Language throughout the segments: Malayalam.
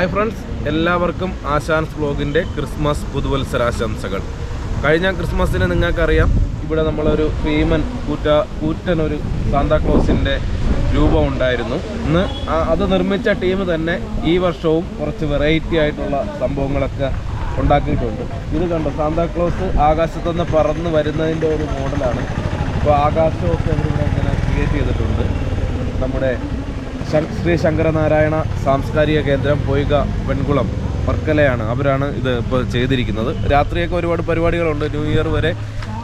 ഹായ് ഫ്രണ്ട്സ് എല്ലാവർക്കും ആശാൻസ് വ്ലോഗിന്റെ ക്രിസ്മസ് പുതുവത്സരാശംസകൾ. കഴിഞ്ഞ ക്രിസ്മസിന് നിങ്ങൾക്കറിയാം ഇവിടെ നമ്മളൊരു ഭീമൻ കൂറ്റ കൂറ്റൻ ഒരു സാന്താക്ലോസിന്റെ രൂപം ഉണ്ടായിരുന്നു. ഇന്ന് അത് നിർമ്മിച്ച ടീം തന്നെ ഈ വർഷവും കുറച്ച് വെറൈറ്റി ആയിട്ടുള്ള സംഭവങ്ങളൊക്കെ ഉണ്ടാക്കിയിട്ടുണ്ട്. ഇത് കണ്ടോ സാന്താക്ലോസ് ആകാശത്തുനിന്ന് പറന്ന് വരുന്നതിന്റെ ഒരു മോഡലാണ് ഇപ്പോൾ ആകാശമൊക്കെ ഇവിടെ ഇങ്ങനെ ക്രിയേറ്റ് ചെയ്തിട്ടുണ്ട്. നമ്മുടെ ശ്രീ ശങ്കരനാരായണ സാംസ്കാരിക കേന്ദ്രം പൊയ്ക വെൺകുളം വർക്കലയാണ്. അവരാണ് ഇത് ഇപ്പോൾ ചെയ്തിരിക്കുന്നത്. രാത്രിയൊക്കെ ഒരുപാട് പരിപാടികളുണ്ട്. ന്യൂ ഇയർ വരെ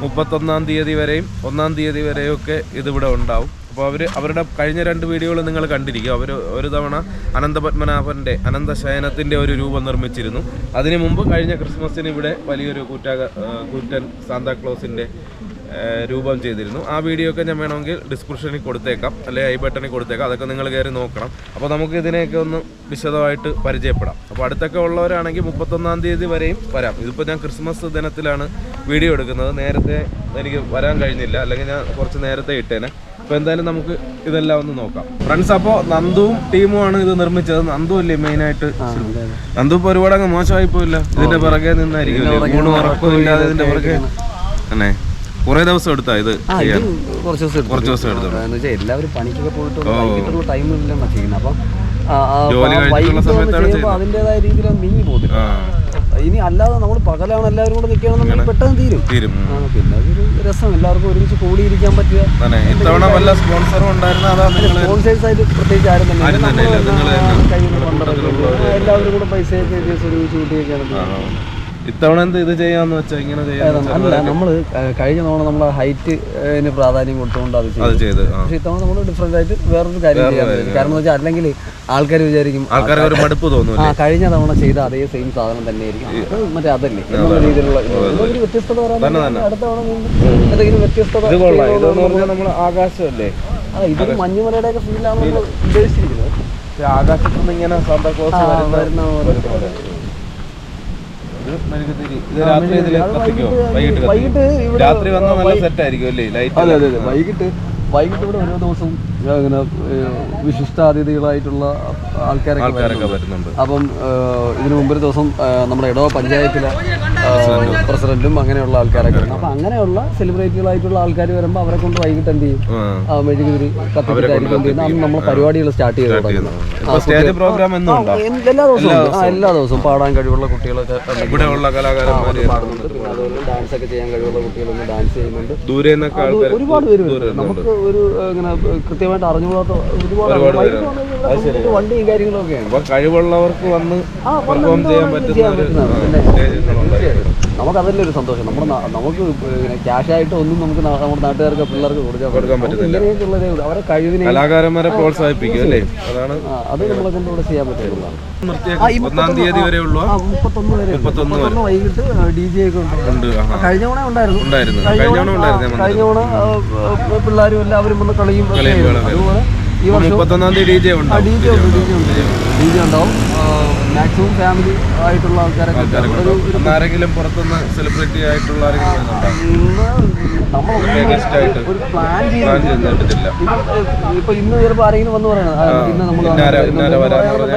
മുപ്പത്തൊന്നാം തീയതി വരെയും ഒന്നാം തീയതി വരെയും ഒക്കെ ഇതിവിടെ ഉണ്ടാവും. അപ്പോൾ അവർ അവരുടെ കഴിഞ്ഞ രണ്ട് വീഡിയോകൾ നിങ്ങൾ കണ്ടിരിക്കും. അവർ ഒരു തവണ അനന്തപത്മനാഭന്റെ അനന്തശയനത്തിന്റെ ഒരു രൂപം നിർമ്മിച്ചിരുന്നു. അതിനു മുമ്പ് കഴിഞ്ഞ ക്രിസ്മസിന് ഇവിടെ വലിയൊരു കൂറ്റാക കൂറ്റൻ സാന്താക്ലോസിന്റെ രൂപം ചെയ്തിരുന്നു. ആ വീഡിയോ ഒക്കെ ഞാൻ വേണമെങ്കിൽ ഡിസ്ക്രിപ്ഷനിൽ കൊടുത്തേക്കാം. അല്ലെങ്കിൽ ഐ ബട്ടണിൽ കൊടുത്തേക്കാം. അതൊക്കെ നിങ്ങൾ കയറി നോക്കണം. അപ്പോൾ നമുക്ക് ഇതിനെയൊക്കെ ഒന്ന് വിശദമായിട്ട് പരിചയപ്പെടാം. അപ്പോൾ അടുത്തൊക്കെ ഉള്ളവരാണെങ്കിൽ മുപ്പത്തൊന്നാം തീയതി വരെയും വരാം. ഇതിപ്പോൾ ഞാൻ ക്രിസ്മസ് ദിനത്തിലാണ് വീഡിയോ എടുക്കുന്നത്. നേരത്തെ എനിക്ക് വരാൻ കഴിഞ്ഞില്ല. അല്ലെങ്കിൽ ഞാൻ കുറച്ച് നേരത്തെ ഇട്ടേനെ. അപ്പോൾ എന്തായാലും നമുക്ക് ഇതെല്ലാം ഒന്ന് നോക്കാം. ഫ്രണ്ട്സ് അപ്പോൾ നന്ദുവും ടീമുമാണ് ഇത് നിർമ്മിച്ചത്. നന്ദു അല്ലേ മെയിനായിട്ട് നന്ദു ഇപ്പോൾ ഒരുപാട് അങ്ങ് മോശമായി പോയില്ല ഇതിന്റെ പിറകെ നിന്നായിരിക്കും ഊണ് ഇതിന്റെ പിറകെ തന്നെ കുറെ ദിവസം എടുത്താ ഇത് കുറച്ച് ദിവസം എടുത്തു. കുറച്ച് ദിവസം എടുത്തു. എന്ന് വെച്ചാൽ എല്ലാവരും പണിക്കൊക്കെ പോയിട്ട് ചെയ്യുന്നത് അപ്പം അതിന്റെതായ രീതിയിൽ നീങ്ങി പോകുന്നില്ല ഇനി അല്ലാതെ നമ്മൾ പകലാണ് എല്ലാവരും കൂടെ നിൽക്കുകയാണെന്നുണ്ടെങ്കിൽ പെട്ടെന്ന് തീരും. തീരും. പിന്നെ അതൊരു രസം. എല്ലാവർക്കും ഒരുമിച്ച് കൂടിയിരിക്കാൻ പറ്റുക. സ്പോൺസേഴ്സ് ആയിട്ട് പ്രത്യേകിച്ച് ആരും തന്നെ കഴിയുന്ന എല്ലാവരും കൂടെ പൈസയൊക്കെ ഒരുമിച്ച് കൂട്ടിയൊക്കെയാണ്. ഇത്തവണ എന്ത് ഇത് ചെയ്യാന്ന് വെച്ചാൽ ഇങ്ങനെ അല്ല നമ്മൾ കഴിഞ്ഞ തവണ നമ്മൾ ഹൈറ്റ് പ്രാധാന്യം കൊടുത്തുകൊണ്ട് അത് ചെയ്തു. പക്ഷെ ഇത്തവണ നമ്മൾ ഡിഫറെന്റ് ആയിട്ട് വേറൊരു കാര്യം ചെയ്യാൻ കാരണം വെച്ചാൽ അല്ലെങ്കിൽ ആൾക്കാർ വിചാരിക്കും ആൾക്കാർ ഒരു മടുപ്പ് തോന്നും ആ കഴിഞ്ഞ തവണ ചെയ്ത അതേ സെയിം സാധനം തന്നെയായിരിക്കും. മറ്റേ അതല്ലേ? എന്നുള്ള രീതിയിലുള്ള ഒരു വ്യത്യസ്തത വരാൻ അടുത്ത തവണ എന്തെങ്കിലും വ്യത്യസ്തത നമ്മൾ ആകാശമല്ലേ? ഇത് മഞ്ഞുമലയുടെ ഒക്കെ ഫീലാണ് നമ്മൾ ഉദ്ദേശിച്ചിരിക്കുന്നത്. ആകാശത്തുനിന്ന് നിന്ന് ഇങ്ങനെ സാന്താക്ലോസ് വരുന്ന പോലെ. ഇത് മെഴുകുതിരി. ഇത് രാത്രി ഇതിൽ അത് കത്തിക്കോ വൈകിട്ട് വൈകിട്ട് ഇവിടെ രാത്രി ദിവസം നല്ല സെറ്റ് ആയിരിക്കും അല്ലേ? ലൈറ്റ് അതെ അതെ അതെ. വൈകിട്ട് വൈകിട്ട് ഇവിടെ ഓരോ ദിവസവും ഇങ്ങനെ ഏഹ്, വിശിഷ്ടാതിഥികളായിട്ടുള്ള ആൾക്കാരൊക്കെ വരുന്നുണ്ട്. അപ്പം ഇതിനു മുമ്പൊരു ദിവസം നമ്മുടെ ഇടവ പഞ്ചായത്തിലെ പ്രസിഡന്റും. അങ്ങനെയുള്ള ആൾക്കാരൊക്കെ അപ്പം അങ്ങനെയുള്ള സെലിബ്രിറ്റികളായിട്ടുള്ള ആൾക്കാർ വരുമ്പോൾ അവരെ കൊണ്ട് വൈകിട്ട് എന്ത് ചെയ്യും? മെഴുകുതിരി കത്തിട്ടായിരിക്കും എന്ത് ചെയ്യുന്നത് നമ്മൾ പരിപാടികൾ സ്റ്റാർട്ട് ചെയ്ത് തുടങ്ങുന്നത് എല്ലാ ദിവസവും. എല്ലാ ദിവസവും. പാടാൻ കഴിവുള്ള കുട്ടികളൊക്കെ ഇവിടെയുള്ള ഇവിടെ പാടുന്നുണ്ട്. പിന്നെ അതുപോലെ ഡാൻസ് ഒക്കെ ചെയ്യാൻ കഴിവുള്ള കുട്ടികളൊന്നും ഡാൻസ് ചെയ്യുന്നുണ്ട്. ഒരുപാട് പേര് നമുക്ക് ഒരു ഇങ്ങനെ ഇങ്ങനെ കൃത്യമായിട്ട് അറിഞ്ഞുകൂടാത്ത ഒരുപാട് വണ്ടിയും കാര്യങ്ങളൊക്കെയാണ് കഴിവുള്ളവർക്ക് വന്ന് പെർഫോം ചെയ്യാൻ പറ്റുന്ന തീർച്ചയായിട്ടും. നമുക്കതല്ലേ ഒരു സന്തോഷം. നമ്മുടെ നമുക്ക് ക്യാഷ് ആയിട്ട് ഒന്നും നമുക്ക് നമ്മുടെ നാട്ടുകാർക്ക് പിള്ളേർക്ക് കൊടുക്കാൻ പറ്റില്ല. നമുക്ക്. അവരെ കഴിവിനെ കലാകാരന്മാരെ പ്രോത്സാഹിപ്പിക്കും അല്ലേ? അതാണ് അത് നമ്മളെ കൊണ്ട് ഇവിടെ ചെയ്യാൻ പറ്റുന്നതാണ്. നിർത്തിയേക്ക്. ഒന്നാം തീയതി വരെ മുപ്പത്തൊന്ന് വരെ. മുപ്പത്തൊന്ന് വൈകിട്ട് ഡി ജെ ഒക്കെ ഉണ്ട്. ഉണ്ട് കഴിഞ്ഞ തവണ ഉണ്ടായിരുന്നു. ഉണ്ടായിരുന്നു. കഴിഞ്ഞ തവണ പിള്ളേരും എല്ലാവരും വന്ന് കളിയും അതുപോലെ ഈ വർഷം മുപ്പത്തൊന്നാം തീയതി ഡി ജെ ഡി ജെ ഉണ്ട് ഡി ജെ ഉണ്ട് ഡി ജെ. ഉണ്ടാവും. മാക്സിമം ഫാമിലി ആയിട്ടുള്ള ആൾക്കാരൊക്കെ ആരെങ്കിലും പുറത്തുനിന്ന് സെലിബ്രിറ്റി ആയിട്ടുള്ള ആരെങ്കിലും ഒരു പ്ലാൻ ചെയ്തിട്ടില്ല. ഇപ്പം ഇന്ന് ചിലപ്പോൾ ആരെങ്കിലും വന്ന് പറയണം. ഇന്ന് നമ്മൾ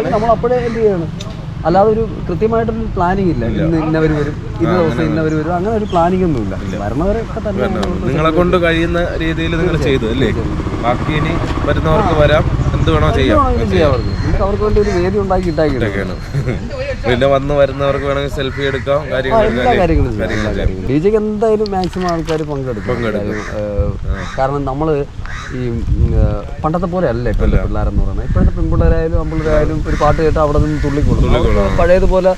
നമ്മൾ അപ്പോഴേ എന്ത് ചെയ്യണം? അല്ലാതെ ഒരു കൃത്യമായിട്ടൊരു പ്ലാനിങ് ഇല്ല. ഇന്ന് ഇന്നവർ വരും ഇന്ന ദിവസം ഇന്നവർ വരും അങ്ങനെ ഒരു പ്ലാനിങ് ഒന്നും ഇല്ല. വരണവരൊക്കെ തന്നെ നിങ്ങളെ കൊണ്ട് കഴിയുന്ന രീതിയിൽ നിങ്ങൾ ചെയ്തു അല്ലേ? ബാക്കി ഇനി വരുന്നവർക്ക് വരാം. എന്ത് വേണോ ചെയ്യാം. വേണമെങ്കിലും അവർക്ക്. വേണ്ടി ഒരു വേദി ഉണ്ടാക്കി ഇട്ടാക്കിയിട്ടുണ്ട് പിന്നെ വന്ന് വരുന്നവർക്ക് വേണമെങ്കിൽ സെൽഫി എടുക്കാം കാര്യങ്ങൾ ഡി ജെക്ക് എന്തായാലും മാക്സിമം ആൾക്കാർ പങ്കെടുക്കും. കാരണം നമ്മൾ ഈ പണ്ടത്തെ പോലെ അല്ല. ഇപ്പോഴത്തെ പിള്ളേരെന്ന് പറയുന്നത് ഇപ്പോഴത്തെ പെൺപിള്ളേരായാലും ആൺപിള്ളേരായാലും ഒരു പാട്ട് കേട്ട് അവിടെ നിന്ന് തുള്ളിക്കൊള്ളും. പഴയതുപോലെ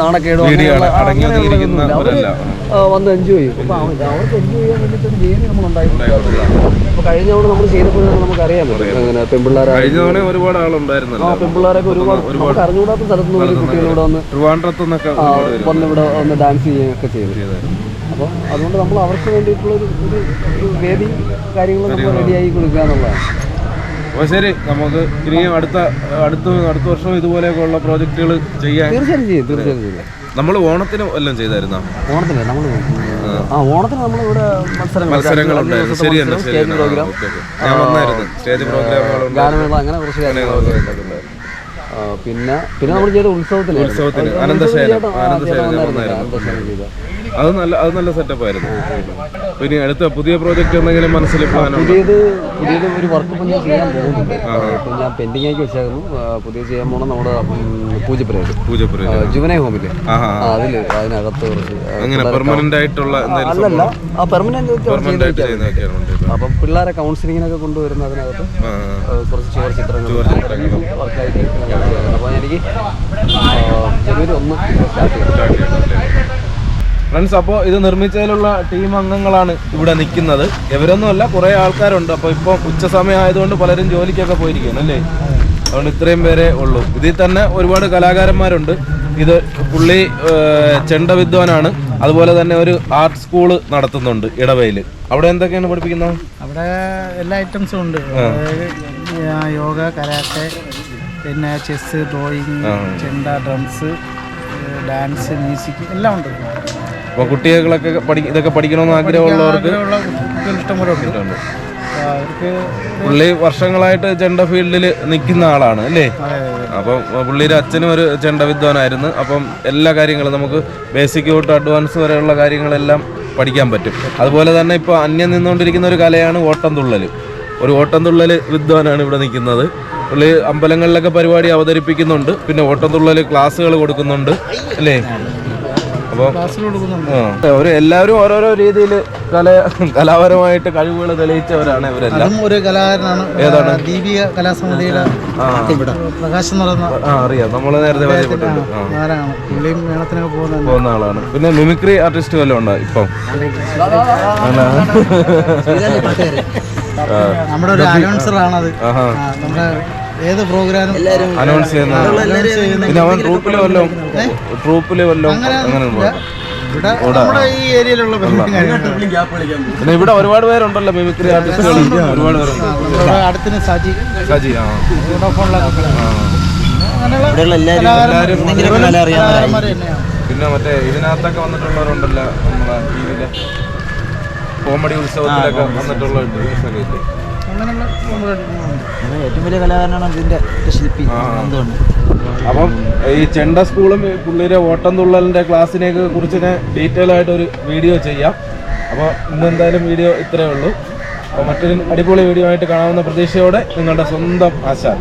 നാണക്കേടോ വന്ന് എൻജോയ് ചെയ്യും. അവർക്ക് എൻജോയ് ചെയ്യാൻ വേണ്ടിയിട്ട് ഒരു വേദി നമ്മൾ ഉണ്ടായിട്ടുണ്ട് അപ്പോൾ കഴിഞ്ഞ തവണ നമ്മൾ ചെയ്തപ്പോഴാണ് നമുക്ക് അറിയാൻ പറ്റും. അങ്ങനെ ഒരുപാട് ആളുണ്ടായിരുന്നല്ലോ. ആ പെൺപിള്ളേരൊക്കെ ഒരുപാട് നമുക്ക് അറിഞ്ഞുകൂടാത്ത സ്ഥലത്ത് നിന്ന് ഒരു കുട്ടികളിവിടെ വന്ന് ട്രിവാൻഡ്രത്തു നിന്നൊക്കെ ആ, വന്ന് ഇവിടെ വന്ന് ഡാൻസ് ചെയ്യുകയൊക്കെ ചെയ്തു. അപ്പോൾ അതുകൊണ്ട് നമ്മൾ അവർക്ക് വേണ്ടിയിട്ടുള്ള ഒരു വേദി കാര്യങ്ങളൊക്കെ നമ്മൾ റെഡിയായി കൊടുക്കുക എന്നുള്ളതാണ്. അപ്പോൾ ശരി നമുക്ക് ഇനിയും അടുത്ത അടുത്ത അടുത്ത വർഷം ഇതുപോലെയൊക്കെയുള്ള പ്രോജക്റ്റുകൾ ചെയ്യാൻ തീർച്ചയായും ചെയ്യും തീർച്ചയായും ചെയ്യും. നമ്മൾ ഓണത്തിന് എല്ലാം ചെയ്തായിരുന്നോ? ഓണത്തിന് നമ്മൾ ആ. ഓണത്തിന് നമ്മളിവിടെ മത്സരങ്ങൾ മത്സരങ്ങളുണ്ടായിരുന്നു ശരിയാണ് സ്റ്റേജ് പ്രോഗ്രാം. ഞാൻ വന്നായിരുന്നു. സ്റ്റേജ് പ്രോഗ്രാമുകൾ ഗാനമേള അങ്ങനെ കുറച്ച് ആ, പിന്നെ പിന്നെ നമ്മൾ ചെയ്ത ഉത്സവത്തിന് ഉത്സവത്തിന് അനന്തശയനം. വന്നായിരുന്നു. അത് നല്ല അത് നല്ല സെറ്റപ്പ് ആയിരുന്നു. പിന്നെ അടുത്ത പുതിയ പ്രോജക്റ്റ് എന്തെങ്കിലും മനസ്സിൽ പ്ലാനുണ്ടോ പുതിയത് പുതിയത് ഒരു വർക്ക് ഇപ്പം ഞാൻ ചെയ്യാൻ പോകുന്നുണ്ട്. ഇപ്പം ഞാൻ പെൻഡിങ് ആക്കി വെച്ചായിരുന്നു. പുതിയ ചെയ്യാൻ പോണ നമ്മുടെ പൂജപ്പുരയിൽ പൂജപ്പുര ജുവനൈ ഹോമിൽ. അതിൽ അതിനകത്ത് കുറച്ച് അങ്ങനെ പെർമനന്റ് ആയിട്ടുള്ള അല്ലല്ല. ആ പെർമനന്റ്. അപ്പം പിള്ളേരെ കൗൺസിലിങ്ങിനൊക്കെ കൊണ്ടുവരുന്ന അതിനകത്ത് കുറച്ച് ചുവർ ചിത്രങ്ങൾ വർക്കായിട്ട് അപ്പോൾ എനിക്ക് ജനുവരി ഒന്ന് സ്റ്റാർട്ട് ചെയ്യാം ഫ്രണ്ട്സ് അപ്പോൾ ഇത് നിർമ്മിച്ചതിലുള്ള ടീം അംഗങ്ങളാണ് ഇവിടെ നിൽക്കുന്നത്. ഇവരൊന്നുമല്ല കുറേ ആൾക്കാരുണ്ട്. അപ്പോൾ ഇപ്പം ഉച്ച സമയം ആയതുകൊണ്ട് പലരും ജോലിക്കൊക്കെ പോയിരിക്കുകയാണ് അല്ലേ? അതുകൊണ്ട് ഇത്രയും പേരെ ഉള്ളൂ. ഇതിൽ തന്നെ ഒരുപാട് കലാകാരന്മാരുണ്ട്. ഇത് പുള്ളി ചെണ്ട വിദ്വാനാണ് അതുപോലെ തന്നെ ഒരു ആർട്ട് സ്കൂൾ നടത്തുന്നുണ്ട് ഇടവയിൽ അവിടെ എന്തൊക്കെയാണ് പഠിപ്പിക്കുന്നത്? അവിടെ എല്ലാ ഐറ്റംസും ഉണ്ട്. യോഗ കരാട്ടെ പിന്നെ ചെസ് ഡ്രോയിങ് ചെണ്ട ഡ്രംസ് ഡാൻസ് മ്യൂസിക് എല്ലാം ഉണ്ട്. അപ്പോൾ കുട്ടികളൊക്കെ പഠി ഇതൊക്കെ പഠിക്കണമെന്ന് ആഗ്രഹമുള്ളവർക്ക് ഇഷ്ടംപോലെ പുള്ളി വർഷങ്ങളായിട്ട് ചെണ്ട ഫീൽഡിൽ നിൽക്കുന്ന ആളാണ് അല്ലേ. അപ്പം പുള്ളിയുടെ അച്ഛനും ഒരു ചെണ്ട വിദ്വാനായിരുന്നു. അപ്പം എല്ലാ കാര്യങ്ങളും നമുക്ക് ബേസിക് തൊട്ട് അഡ്വാൻസ് വരെയുള്ള കാര്യങ്ങളെല്ലാം പഠിക്കാൻ പറ്റും. അതുപോലെ തന്നെ ഇപ്പോൾ അന്യം നിന്നുകൊണ്ടിരിക്കുന്ന ഒരു കലയാണ് ഓട്ടം തുള്ളൽ ഒരു ഓട്ടം തുള്ളൽ വിദ്വാനാണ് ഇവിടെ നിൽക്കുന്നത്. പുള്ളി അമ്പലങ്ങളിലൊക്കെ പരിപാടി അവതരിപ്പിക്കുന്നുണ്ട്. പിന്നെ ഓട്ടം തുള്ളൽ ക്ലാസ്സുകൾ കൊടുക്കുന്നുണ്ട് അല്ലേ? കൊടുക്കുന്നുണ്ട് ഒരു എല്ലാവരും ഓരോരോ രീതിയിൽ കല കലാപരമായിട്ട് കഴിവുകൾ തെളിയിച്ചവരാണ് ഇവരെല്ലാം. ഒരു കലാകാരനാണ് ഏതാണ്? ദീപിക കലാസമിതിയുടെ പ്രകാശം അറിയാം. നമ്മൾ നേരത്തെ പോകുന്ന ആളാണ്. പിന്നെ മിമിക്രി ആർട്ടിസ്റ്റ് വല്ലതും ഉണ്ടോ ഇപ്പം? നമ്മുടെ ഒരു അനൗൺസർ ആണത്. ആഹാ. നമ്മുടെ ഏത് പ്രോഗ്രാമും അനൗൺസ് ചെയ്യുന്ന പിന്നെ അവൻ ട്രൂപ്പിൽ വല്ലതും ട്രൂപ്പിൽ വല്ലതും അങ്ങനെ നമ്മുടെ ഈ ഏരിയയിലുള്ള പിന്നെ ഇവിടെ ഒരുപാട് പേരുണ്ടല്ലോ മിമിക്രി ആർട്ടിസ്റ്റുകൾ ഒരുപാട് പേരുണ്ട്. അടുത്തിന് സജി. സജി ആ. പിന്നെ മറ്റേ ഇതിനകത്തൊക്കെ വന്നിട്ടുള്ളവരുണ്ടല്ലോ നമ്മളെ ടി വിയിലെ കോമഡി ഉത്സവത്തിലൊക്കെ വന്നിട്ടുള്ള? അങ്ങനെയുള്ള ഏറ്റവും വലിയ കലാകാരനാണ് ഇതിന്റെ ശില്പി. എന്തുകൊണ്ട് അപ്പം ഈ ചെണ്ട സ്കൂളും പുള്ളിയുടെ ഓട്ടം തുള്ളലിന്റെ ക്ലാസ്സിനെയൊക്കെ കുറിച്ച് ഡീറ്റെയിൽ ആയിട്ട് ഒരു വീഡിയോ ചെയ്യാം. അപ്പോൾ ഇന്ന് എന്തായാലും വീഡിയോ ഇത്രയേ ഉള്ളൂ. അപ്പോൾ മറ്റൊരു അടിപൊളി വീഡിയോ ആയിട്ട് കാണാവുന്ന പ്രതീക്ഷയോടെ നിങ്ങളുടെ സ്വന്തം ആശാൻ.